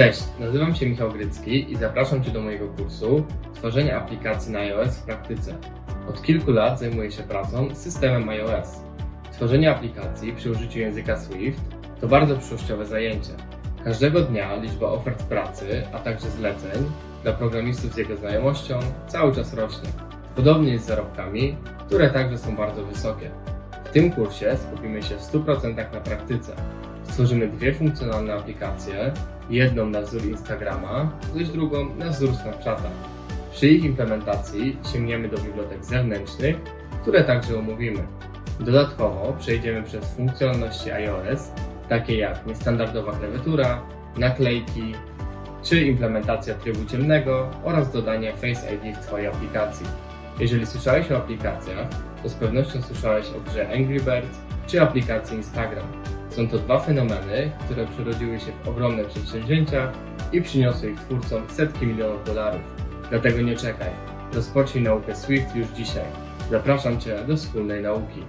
Cześć, nazywam się Michał Grycki i zapraszam Cię do mojego kursu Tworzenie aplikacji na iOS w praktyce. Od kilku lat zajmuję się pracą z systemem iOS. Tworzenie aplikacji przy użyciu języka Swift to bardzo przyszłościowe zajęcie. Każdego dnia liczba ofert pracy, a także zleceń dla programistów z jego znajomością cały czas rośnie. Podobnie jest z zarobkami, które także są bardzo wysokie. W tym kursie skupimy się w 100% na praktyce. Stworzymy dwie funkcjonalne aplikacje, jedną na wzór Instagrama, zaś drugą na wzór Snapchata. Przy ich implementacji sięgniemy do bibliotek zewnętrznych, które także omówimy. Dodatkowo przejdziemy przez funkcjonalności iOS, takie jak niestandardowa klawiatura, naklejki, czy implementacja trybu ciemnego oraz dodanie Face ID w Twojej aplikacji. Jeżeli słyszałeś o aplikacjach, to z pewnością słyszałeś o grze Angry Birds czy aplikacji Instagram. Są to dwa fenomeny, które przerodziły się w ogromne przedsięwzięcia i przyniosły ich twórcom setki milionów dolarów. Dlatego nie czekaj. Rozpocznij naukę Swift już dzisiaj. Zapraszam Cię do wspólnej nauki.